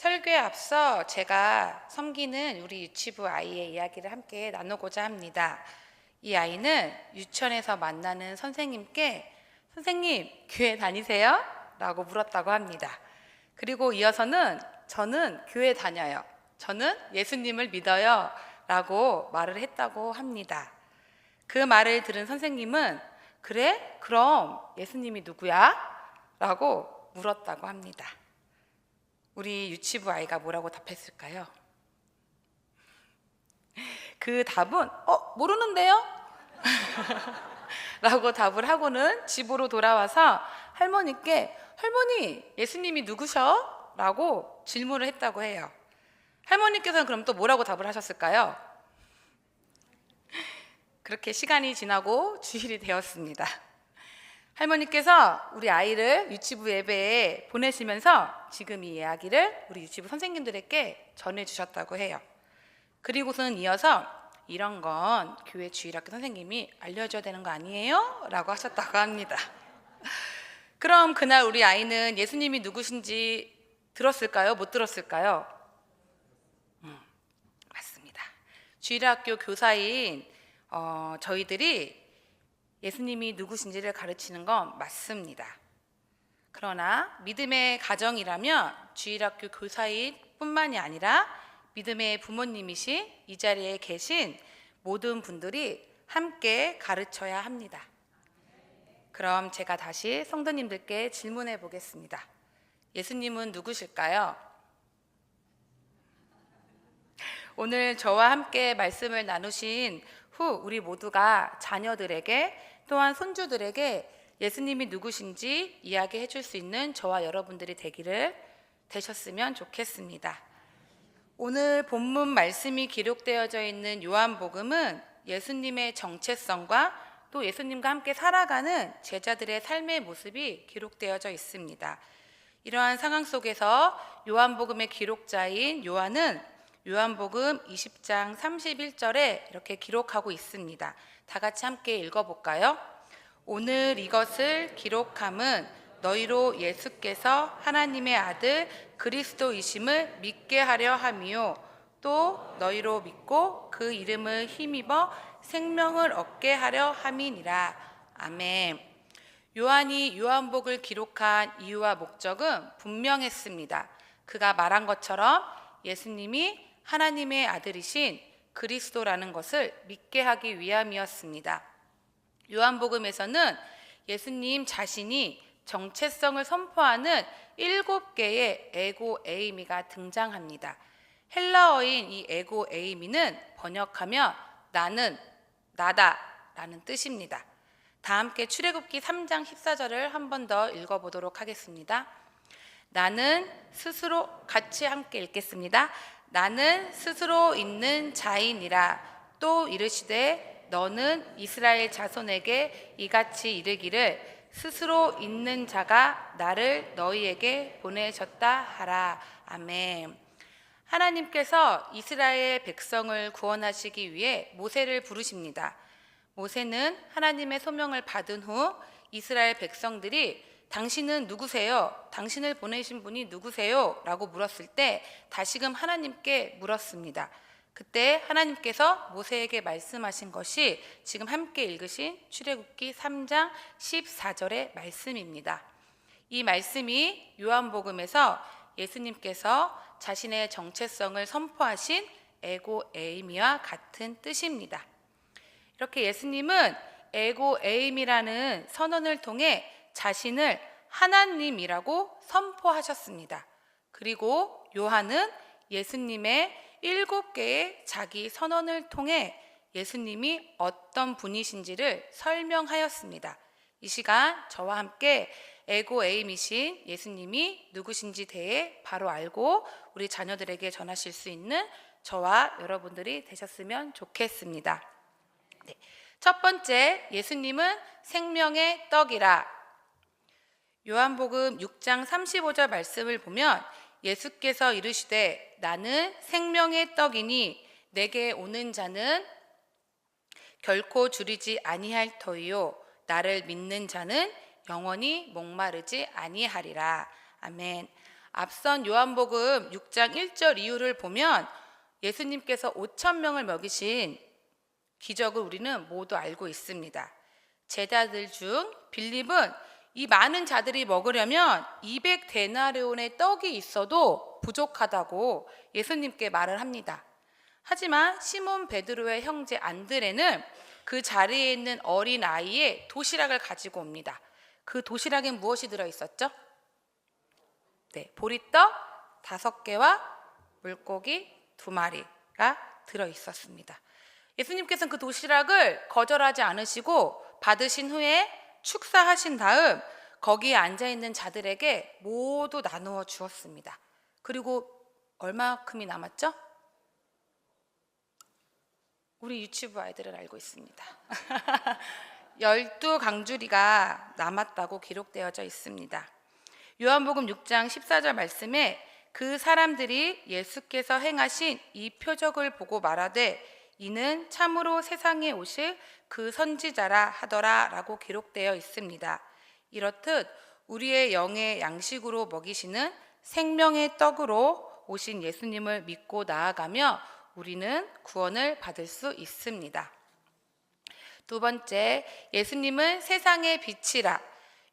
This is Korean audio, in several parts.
설교에 앞서 제가 섬기는 우리 유치부 아이의 이야기를 함께 나누고자 합니다. 이 아이는 유치원에서 만나는 선생님께 선생님, 교회 다니세요? 라고 물었다고 합니다. 그리고 이어서는 저는 교회 다녀요. 저는 예수님을 믿어요. 라고 말을 했다고 합니다. 그 말을 들은 선생님은 그래? 그럼 예수님이 누구야? 라고 물었다고 합니다. 우리 유치부 아이가 뭐라고 답했을까요? 그 답은 어 모르는데요? 라고 답을 하고는 집으로 돌아와서 할머니께 할머니 예수님이 누구셔? 라고 질문을 했다고 해요. 할머니께서는 그럼 또 뭐라고 답을 하셨을까요? 그렇게 시간이 지나고 주일이 되었습니다. 할머니께서 우리 아이를 유치부 예배에 보내시면서 지금 이 이야기를 우리 유치부 선생님들에게 전해 주셨다고 해요. 그리고서는 이어서 이런 건 교회 주일학교 선생님이 알려줘야 되는 거 아니에요? 라고 하셨다고 합니다. 그럼 그날 우리 아이는 예수님이 누구신지 들었을까요? 못 들었을까요? 음, 맞습니다. 주일학교 교사인 어, 저희들이 예수님이 누구신지를 가르치는 건 맞습니다. 그러나 믿음의 가정이라면 주일학교 교사인 뿐만이 아니라 믿음의 부모님이신 이 자리에 계신 모든 분들이 함께 가르쳐야 합니다. 그럼 제가 다시 성도님들께 질문해 보겠습니다. 예수님은 누구실까요? 오늘 저와 함께 말씀을 나누신 후 우리 모두가 자녀들에게 또한 손주들에게 예수님이 누구신지 이야기해 줄 수 있는 저와 여러분들이 되기를 되셨으면 좋겠습니다. 오늘 본문 말씀이 기록되어져 있는 요한복음은 예수님의 정체성과 또 예수님과 함께 살아가는 제자들의 삶의 모습이 기록되어져 있습니다. 이러한 상황 속에서 요한복음의 기록자인 요한은 요한복음 20장 31절에 이렇게 기록하고 있습니다. 다 같이 함께 읽어볼까요? 오늘 이것을 기록함은 너희로 예수께서 하나님의 아들 그리스도이심을 믿게 하려 함이요. 또 너희로 믿고 그 이름을 힘입어 생명을 얻게 하려 함이니라. 아멘. 요한이 요한복을 기록한 이유와 목적은 분명했습니다. 그가 말한 것처럼 예수님이 하나님의 아들이신 그리스도라는 것을 믿게 하기 위함이었습니다. 요한복음에서는 예수님 자신이 정체성을 선포하는 일곱 개의 에고 에이미가 등장합니다. 헬라어인 이 에고 에이미는 번역하면 나는 나다라는 뜻입니다. 다 함께 출애굽기 3장 14절을 한 번 더 읽어 보도록 하겠습니다. 나는 스스로 같이 함께 읽겠습니다. 나는 스스로 있는 자인이라 또 이르시되 너는 이스라엘 자손에게 이같이 이르기를 스스로 있는 자가 나를 너희에게 보내셨다 하라. 아멘. 하나님께서 이스라엘 백성을 구원하시기 위해 모세를 부르십니다. 모세는 하나님의 소명을 받은 후 이스라엘 백성들이 당신은 누구세요? 당신을 보내신 분이 누구세요? 라고 물었을 때 다시금 하나님께 물었습니다. 그때 하나님께서 모세에게 말씀하신 것이 지금 함께 읽으신 출애굽기 3장 14절의 말씀입니다. 이 말씀이 요한복음에서 예수님께서 자신의 정체성을 선포하신 에고 에이미와 같은 뜻입니다. 이렇게 예수님은 에고 에임이라는 선언을 통해 자신을 하나님이라고 선포하셨습니다. 그리고 요한은 예수님의 일곱 개의 자기 선언을 통해 예수님이 어떤 분이신지를 설명하였습니다. 이 시간 저와 함께 에고 에임이신 예수님이 누구신지 대해 바로 알고 우리 자녀들에게 전하실 수 있는 저와 여러분들이 되셨으면 좋겠습니다. 네. 첫 번째, 예수님은 생명의 떡이라. 요한복음 6장 35절 말씀을 보면 예수께서 이르시되 나는 생명의 떡이니 내게 오는 자는 결코 줄이지 아니할 터이요 나를 믿는 자는 영원히 목마르지 아니하리라. 아멘. 앞선 요한복음 6장 1절 이후를 보면 예수님께서 5천 명을 먹이신 기적을 우리는 모두 알고 있습니다. 제자들 중 빌립은 이 많은 자들이 먹으려면 200데나리온의 떡이 있어도 부족하다고 예수님께 말을 합니다. 하지만 시몬 베드로의 형제 안드레는 그 자리에 있는 어린 아이의 도시락을 가지고 옵니다. 그 도시락엔 무엇이 들어 있었죠? 네, 보리떡 다섯 개와 물고기 두 마리가 들어 있었습니다. 예수님께서는 그 도시락을 거절하지 않으시고 받으신 후에 축사하신 다음 거기에 앉아 있는 자들에게 모두 나누어 주었습니다. 그리고 얼마큼이 남았죠? 우리 유치부 아이들은 알고 있습니다. 열두 강주리가 남았다고 기록되어져 있습니다. 요한복음 6장 14절 말씀에 그 사람들이 예수께서 행하신 이 표적을 보고 말하되 이는 참으로 세상에 오실 그 선지자라 하더라라고 기록되어 있습니다. 이렇듯 우리의 영의 양식으로 먹이시는 생명의 떡으로 오신 예수님을 믿고 나아가며 우리는 구원을 받을 수 있습니다. 두 번째, 예수님은 세상의 빛이라.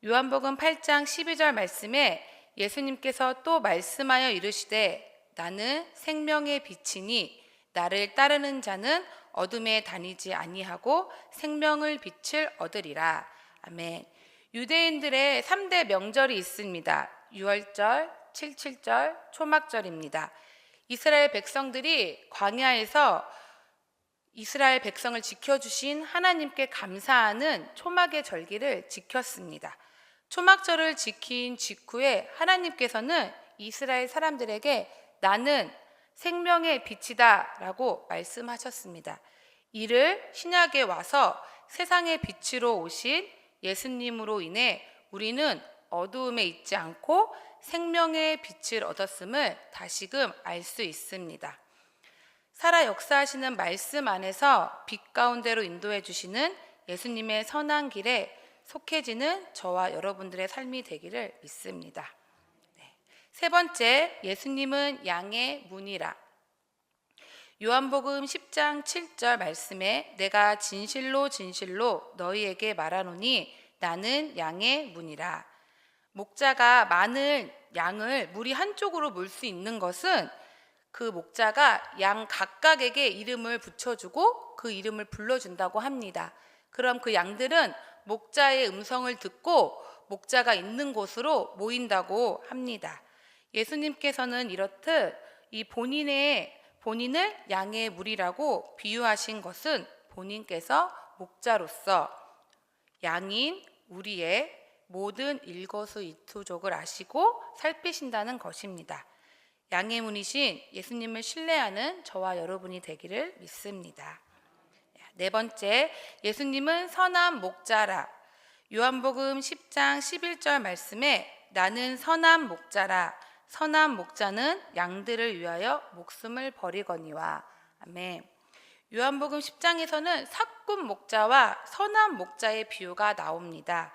요한복음 8장 12절 말씀에 예수님께서 또 말씀하여 이르시되 나는 생명의 빛이니 나를 따르는 자는 어둠에 다니지 아니하고 생명을 빛을 얻으리라. 아멘. 유대인들의 3대 명절이 있습니다. 6월절, 77절, 초막절입니다. 이스라엘 백성들이 광야에서 이스라엘 백성을 지켜주신 하나님께 감사하는 초막의 절기를 지켰습니다. 초막절을 지킨 직후에 하나님께서는 이스라엘 사람들에게 나는 생명의 빛이다 라고 말씀하셨습니다. 이를 신약에 와서 세상의 빛으로 오신 예수님으로 인해 우리는 어두움에 있지 않고 생명의 빛을 얻었음을 다시금 알 수 있습니다. 살아 역사하시는 말씀 안에서 빛 가운데로 인도해 주시는 예수님의 선한 길에 속해지는 저와 여러분들의 삶이 되기를 믿습니다. 네. 세 번째, 예수님은 양의 문이라. 요한복음 10장 7절 말씀에 내가 진실로 진실로 너희에게 말하노니 나는 양의 문이라. 목자가 많은 양을 물이 한쪽으로 물 수 있는 것은 그 목자가 양 각각에게 이름을 붙여주고 그 이름을 불러준다고 합니다. 그럼 그 양들은 목자의 음성을 듣고 목자가 있는 곳으로 모인다고 합니다. 예수님께서는 이렇듯 이 본인의 본인을 양의 물이라고 비유하신 것은 본인께서 목자로서 양인 우리의 모든 일거수이투족을 아시고 살피신다는 것입니다. 양의 문이신 예수님을 신뢰하는 저와 여러분이 되기를 믿습니다. 네 번째, 예수님은 선한 목자라. 요한복음 10장 11절 말씀에 나는 선한 목자라. 선한 목자는 양들을 위하여 목숨을 버리거니와. 아멘. 요한복음 10장에서는 사꾼 목자와 선한 목자의 비유가 나옵니다.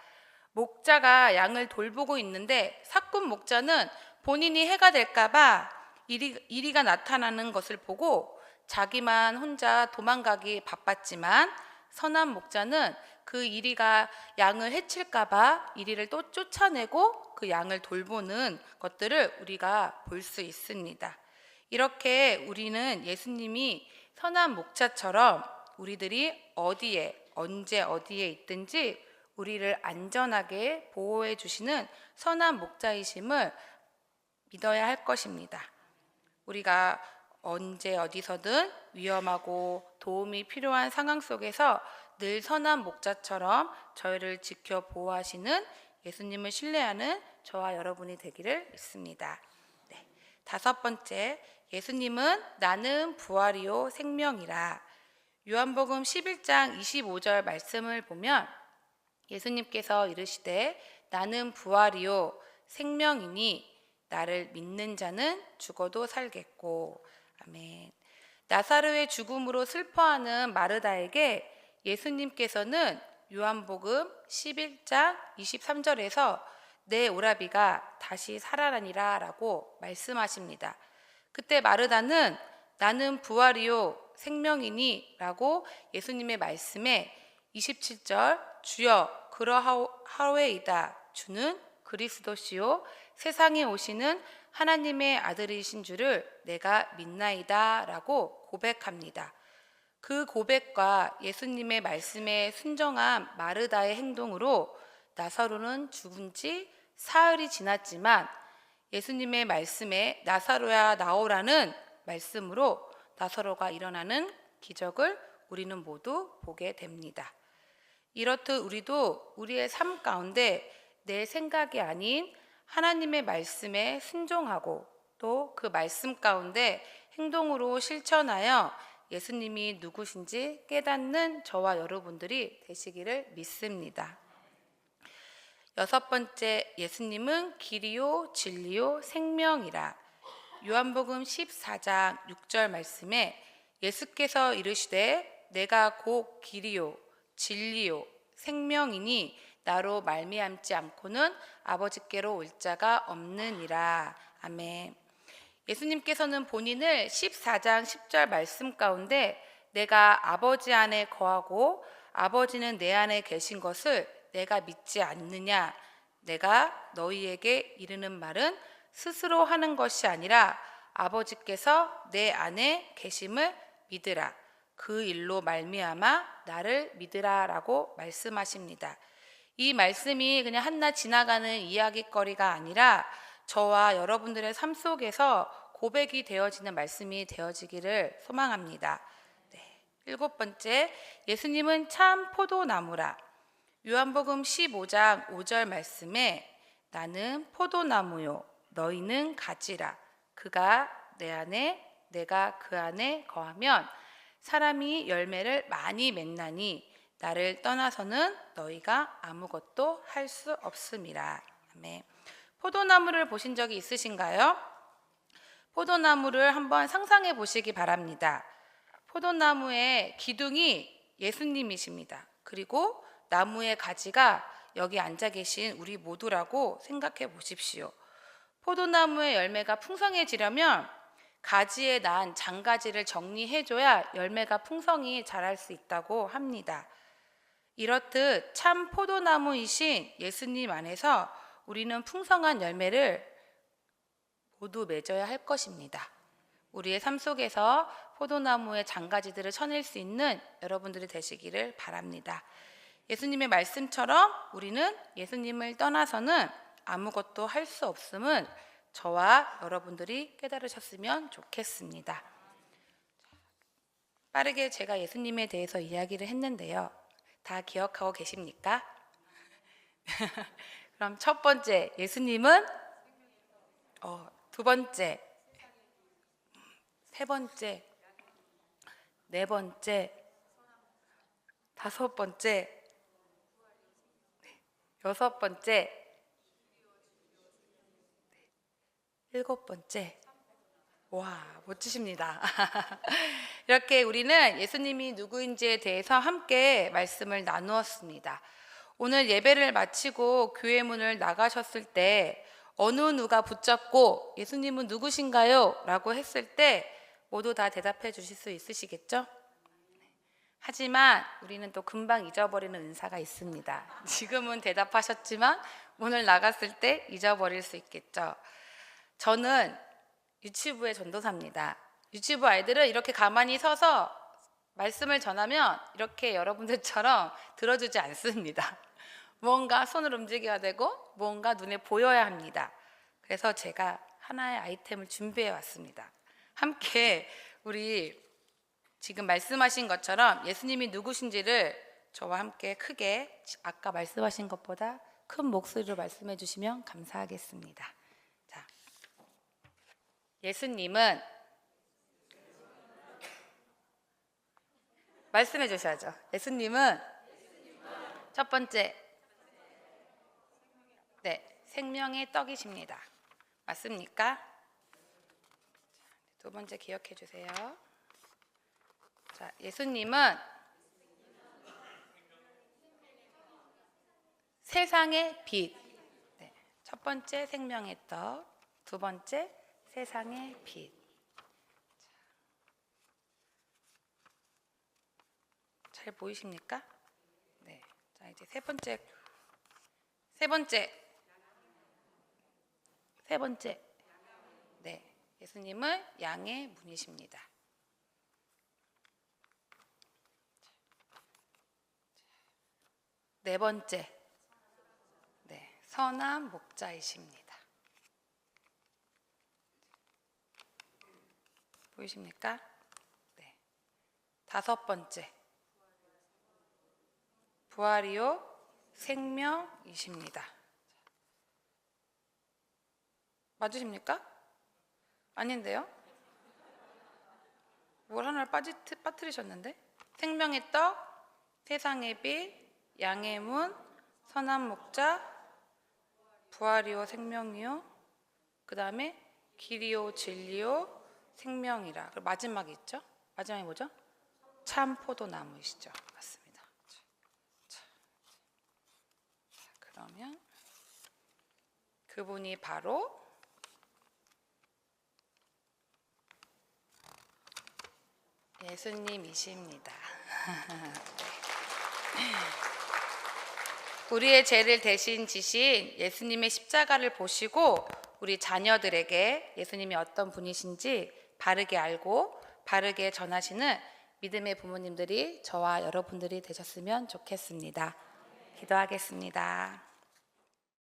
목자가 양을 돌보고 있는데 사꾼 목자는 본인이 해가 될까봐 이리, 이리가 나타나는 것을 보고 자기만 혼자 도망가기 바빴지만 선한 목자는 그 이리가 양을 해칠까봐 이리를 또 쫓아내고 그 양을 돌보는 것들을 우리가 볼 수 있습니다. 이렇게 우리는 예수님이 선한 목자처럼 우리들이 어디에 언제 어디에 있든지 우리를 안전하게 보호해 주시는 선한 목자이심을 믿어야 할 것입니다. 우리가 언제 어디서든 위험하고 도움이 필요한 상황 속에서 늘 선한 목자처럼 저희를 지켜 보호하시는 예수님을 신뢰하는 저와 여러분이 되기를 믿습니다. 네. 다섯 번째, 예수님은 나는 부활이요 생명이라. 요한복음 11장 25절 말씀을 보면 예수님께서 이르시되 나는 부활이요 생명이니 나를 믿는 자는 죽어도 살겠고 아멘. 나사로의 죽음으로 슬퍼하는 마르다에게 예수님께서는 요한복음 11장 23절에서 내 오라비가 다시 살아나니라 라고 말씀하십니다. 그때 마르다는 나는 부활이요 생명이니 라고 예수님의 말씀에 27절 주여 그러하오이다 주는 그리스도시요 세상에 오시는 하나님의 아들이신 줄을 내가 믿나이다 라고 고백합니다. 그 고백과 예수님의 말씀에 순정한 마르다의 행동으로 나사로는 죽은 지 사흘이 지났지만 예수님의 말씀에 나사로야 나오라는 말씀으로 나사로가 일어나는 기적을 우리는 모두 보게 됩니다. 이렇듯 우리도 우리의 삶 가운데 내 생각이 아닌 하나님의 말씀에 순종하고 또 그 말씀 가운데 행동으로 실천하여 예수님이 누구신지 깨닫는 저와 여러분들이 되시기를 믿습니다. 여섯 번째 예수님은 길이요 진리요 생명이라 요한복음 14장 6절 말씀에 예수께서 이르시되 내가 곧 길이요 진리요 생명이니 나로 말미암지 않고는 아버지께로 올 자가 없느니라 아멘. 예수님께서는 본인을 14장 10절 말씀 가운데 내가 아버지 안에 거하고 아버지는 내 안에 계신 것을 내가 믿지 않느냐 내가 너희에게 이르는 말은 스스로 하는 것이 아니라 아버지께서 내 안에 계심을 믿으라 그 일로 말미암아 나를 믿으라라고 말씀하십니다. 이 말씀이 그냥 한낱 지나가는 이야기거리가 아니라 저와 여러분들의 삶 속에서 고백이 되어지는 말씀이 되어지기를 소망합니다. 네. 일곱 번째, 예수님은 참 포도나무라. 요한복음 15장 5절 말씀에 나는 포도나무요, 너희는 가지라. 그가 내 안에, 내가 그 안에 거하면 사람이 열매를 많이 맺나니 나를 떠나서는 너희가 아무것도 할 수 없음이라. 아멘. 포도나무를 보신 적이 있으신가요? 포도나무를 한번 상상해 보시기 바랍니다. 포도나무의 기둥이 예수님이십니다. 그리고 나무의 가지가 여기 앉아 계신 우리 모두라고 생각해 보십시오. 포도나무의 열매가 풍성해지려면 가지에 난 장가지를 정리해줘야 열매가 풍성히 자랄 수 있다고 합니다. 이렇듯 참 포도나무이신 예수님 안에서 우리는 풍성한 열매를 모두 맺어야 할 것입니다. 우리의 삶 속에서 포도나무의 장가지들을 쳐낼 수 있는 여러분들이 되시기를 바랍니다. 예수님의 말씀처럼 우리는 예수님을 떠나서는 아무것도 할 수 없음을 저와 여러분들이 깨달으셨으면 좋겠습니다. 빠르게 제가 예수님에 대해서 이야기를 했는데요. 다 기억하고 계십니까? 그럼 첫 번째 예수님은? 어, 두 번째. 세 번째. 네 번째. 다섯 번째. 여섯 번째. 일곱 번째. 와, 멋지십니다. 이렇게 우리는 예수님이 누구인지에 대해서 함께 말씀을 나누었습니다. 오늘 예배를 마치고 교회 문을 나가셨을 때 어느 누가 붙잡고 예수님은 누구신가요? 라고 했을 때 모두 다 대답해 주실 수 있으시겠죠? 하지만 우리는 또 금방 잊어버리는 은사가 있습니다. 지금은 대답하셨지만 오늘 나갔을 때 잊어버릴 수 있겠죠. 저는 유치부의 전도사입니다. 유치부 아이들은 이렇게 가만히 서서 말씀을 전하면 이렇게 여러분들처럼 들어주지 않습니다. 무언가 손을 움직여야 되고 무언가 눈에 보여야 합니다. 그래서 제가 하나의 아이템을 준비해 왔습니다. 함께 우리 지금 말씀하신 것처럼 예수님이 누구신지를 저와 함께 크게 아까 말씀하신 것보다 큰 목소리로 말씀해 주시면 감사하겠습니다. 예수님은 말씀해 주셔야죠. 예수님은 첫 번째 네, 생명의 떡이십니다. 맞습니까? 두 번째 기억해 주세요. 자, 예수님은 세상의 빛. 네, 첫 번째 생명의 떡, 두 번째 세상의 빛. 잘 보이십니까? 네. 자, 이제 세 번째 세 번째 세 번째 네. 예수님은 양의 문이십니다. 네 번째 네. 선한 목자이십니다. 보이십니까? 네. 다섯 번째 부활이요 생명이십니다. 맞으십니까? 아닌데요? 뭘 하나를 빠지, 빠뜨리셨는데? 생명의 떡, 세상의 빛, 양의 문, 선한 목자, 부활이요 생명이요, 그 다음에 길이요 진리요 생명이라. 그리고 마지막에 있죠? 마지막에 뭐죠? 참 포도나무이시죠? 맞습니다. 자, 자, 그러면 그분이 바로 예수님이십니다. 우리의 죄를 대신 지신 예수님의 십자가를 보시고 우리 자녀들에게 예수님이 어떤 분이신지 바르게 알고 바르게 전하시는 믿음의 부모님들이 저와 여러분들이 되셨으면 좋겠습니다. 기도하겠습니다.